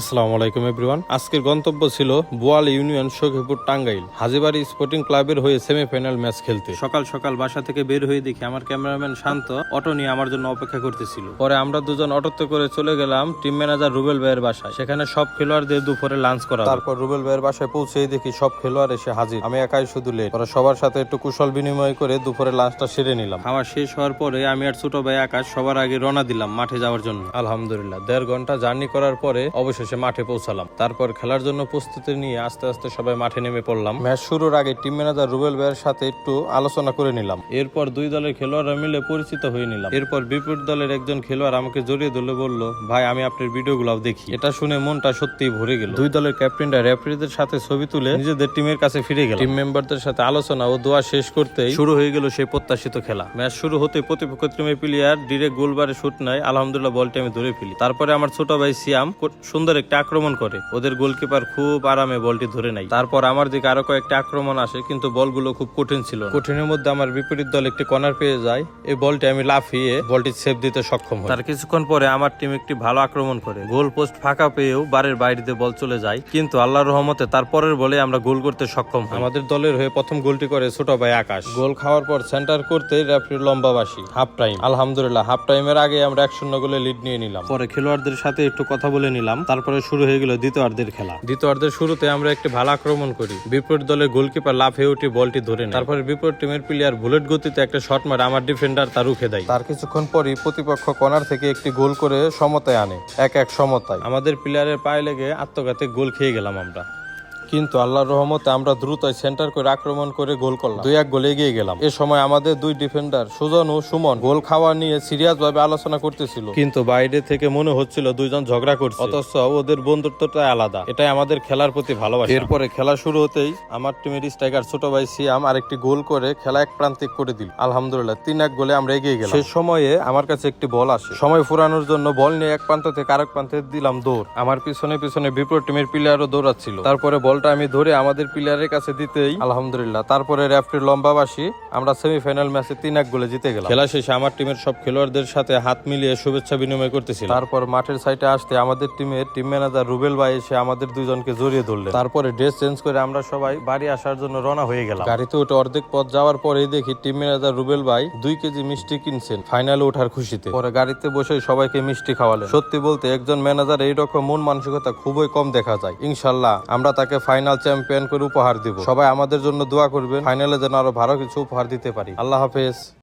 আসসালামু আলাইকুম এভরিওয়ান আজকের গন্তব্য ছিল বোয়াল ইউনিয়ন সখীপুর টাঙ্গাইল। হাজিবাড়ি স্পোর্টিং ক্লাবের হয়ে সেমিফাইনাল ম্যাচ খেলতে। সকাল সকাল বাসা থেকে বের হয়ে দেখি আমার ক্যামেরাম্যান শান্ত অটো নিয়ে আমার জন্য অপেক্ষা করতেছিল। পরে আমরা দুজন অটোতে করে চলে গেলাম টিম ম্যানেজার রুবেল ভাইয়ের বাসায়। সেখানে সব খেলোয়াড়দের দুপুরে লাঞ্চ করা তারপর রুবেল ভাইয়ের বাসায় পৌঁছেই দেখি সব খেলোয়াড় এসে হাজির। আমি একাই শুধু লেট পরে সবার সাথে একটু কুশল বিনিময় করে দুপুরে লাঞ্চটা সেরে নিলাম। খাওয়া শেষ হওয়ার পরে আমি আর ছোট ভাই আকাশ সবার আগে রওনা দিলাম মাঠে যাওয়ার জন্য। আলহামদুলিল্লাহ। দেড় ঘণ্টা জার্নি করার পরে অবশেষে মাঠে পৌঁছালাম। তারপর খেলার জন্য প্রস্তুতি নিয়ে আস্তে আস্তে সবাই মাঠে নেমে পড়লাম। ম্যাচ শুরুর আগে টিম ম্যানেজার রুবেল ভাইয়ের সাথে একটু আলোচনা করে নিলাম। এরপর দুই দলের খেলোয়াড়রা মিলে পরিচিত হয়ে নিলাম। এরপর বিপরীত দলের একজন খেলোয়াড় আমাকে জড়িয়ে ধরে বলল, ভাই, আমি আপনার ভিডিও ভিডিওগুলো দেখি। এটা শুনে মনটা সত্যি ভরে গেল। দুই দলের ক্যাপ্টেনরা রেফারিদের সাথে ছবি তুলে নিজেদের টিমের কাছে ফিরে গেল টিম মেম্বারদের সাথে আলোচনা ও দোয়া শেষ করতে শুরু হয়ে গেল সেই প্রত্যাশিত খেলা। ম্যাচ শুরু হতে প্রতিপক্ষ টিমের প্লেয়ার ডিরেক্ট গোলবারে শুট নেয়। আলহামদুলিল্লাহ বলটি আমি ধরে ফেলি। তারপরে আমার ছোট ভাই সিয়াম সুন্দর একটা আক্রমণ করে। ওদের গোলকিপার খুব আরামে বলটি ধরে নেয়। তারপর আমার দিকে আরও কয়েকটা আক্রমণ আসে কিন্তু বলগুলো খুব কঠিন ছিল কঠিনের মধ্যে আমার বিপরীত দল একটি কর্নার পেয়ে যায়। এই বলটি আমি লাফিয়ে বলটি সেভ দিতে সক্ষম হই। তার কিছুক্ষণ পরে আমার টিম একটি ভালো আক্রমণ করে। গোল পোস্ট ফাঁকা পেয়েও বারের বাইরে দিয়ে বল চলে যায় কিন্তু আল্লাহর রহমতে তারপরের বলে আমরা গোল করতে সক্ষম হই। আমাদের দলের হয়ে প্রথম গোলটি করে ছোট ভাই আকাশ। গোল খাওয়ার পর সেন্টার করতে রেফারি লম্বা বাসি হাফ টাইম। আলহামদুলিল্লাহ হাফ টাইমের আগে আমরা এক শূন্য গোলে লিড নিয়ে নিলাম। পরে খেলোয়াড়দের সাথে একটু কথা বলে নিলাম। তারপরে শুরু হয়ে গেল দ্বিতীয়ার্ধের খেলা। দ্বিতীয়ার্ধের শুরুতে আমরা একটি ভালো আক্রমণ করি। বিপরীত দলের গোলকিপার লাফে উঠে বলটি ধরে নেয়। তারপরে বিপরীত টিমের প্লেয়ার বুলেট গতিতে একটা শট মারে আমার ডিফেন্ডার তা রুখে দেয়। তার কিছুক্ষণ পরই প্রতিপক্ষ কর্নার থেকে একটি গোল করে সমতায় আনে এক এক সমতায়। আমাদের প্লেয়ারের পায়ে লেগে আত্মঘাতে গোল খেয়ে গেলাম আমরা। কিন্তু আল্লাহর রহমতে আমরা দ্রুত সেন্টার করে আক্রমণ করে গোল করলাম। দুই এক গোলে এগিয়ে গেলাম। এ সময় আমাদের দুই ডিফেন্ডার সুজন ও সুমন, গোল খাওয়া নিয়ে সিরিয়াস ভাবে আলোচনা করতেছিল। কিন্তু বাইরে থেকে মনে হচ্ছিল দুইজন ঝগড়া করছে। অথচ ওদের বন্ধুত্বটা আলাদা। এটাই আমাদের খেলার প্রতি ভালোবাসা। এরপরে খেলা শুরু হতেই আমার টিমের স্ট্রাইকার ছোট ভাই সিয়াম আরেকটি গোল করে খেলা এক প্রান্তিক করে দিল। আলহামদুলিল্লাহ, তিন এক গোলে আমরা এগিয়ে গেলাম। সেই সময়ে আমার কাছে একটি বল আসে। সময় ফুরানোর জন্য বল নিয়ে এক প্রান্ত থেকে আরেক প্রান্তে দিলাম দৌড়। আমার পিছনে পিছনে বিপরীত টিমের প্লেয়ারও দৌড়াচ্ছিল। তারপরে বলটা আমি ধরে আমাদের প্লেয়ারের কাছে দিতেই আলহামদুলিল্লাহ। তারপরে রেফারি লম্বাবাসী আমরা সেমিফাইনাল ম্যাচে তিন এক গোলে জিতে গেলাম। খেলা শেষে আমার টিমের সব খেলোয়াড়দের সাথে হাত মিলিয়ে শুভেচ্ছা বিনিময় করতেছিল তারপর মাঠের সাইডে আসতে আমাদের টিমের টিম ম্যানেজার রুবেল ভাই এসে আমাদের দুজনকে জড়িয়ে ধরলেন। তারপরে ড্রেস চেঞ্জ করে আমরা সবাই বাড়ি আসার জন্য রওনা হয়ে গেলাম। গাড়িতে উঠে অর্ধেক পথ যাওয়ার পরেই দেখি টিম ম্যানেজার রুবেল ভাই দুই কেজি মিষ্টি কিনছেন ফাইনালে ওঠার খুশিতে। পরে গাড়িতে বসে সবাইকে মিষ্টি খাওয়ালেন। সত্যি বলতে একজন ম্যানেজার এইরকম মন মানসিকতা খুবই কম দেখা যায়। ইনশাল্লাহ আমরা তাকে ফাইনাল চ্যাম্পিয়ন করে উপহার দিব। সবাই আমাদের জন্য দোয়া করবেন। ফাইনালে যেন আরও ভালো কিছু উপহার দিতে পারি। আল্লাহ হাফেজ।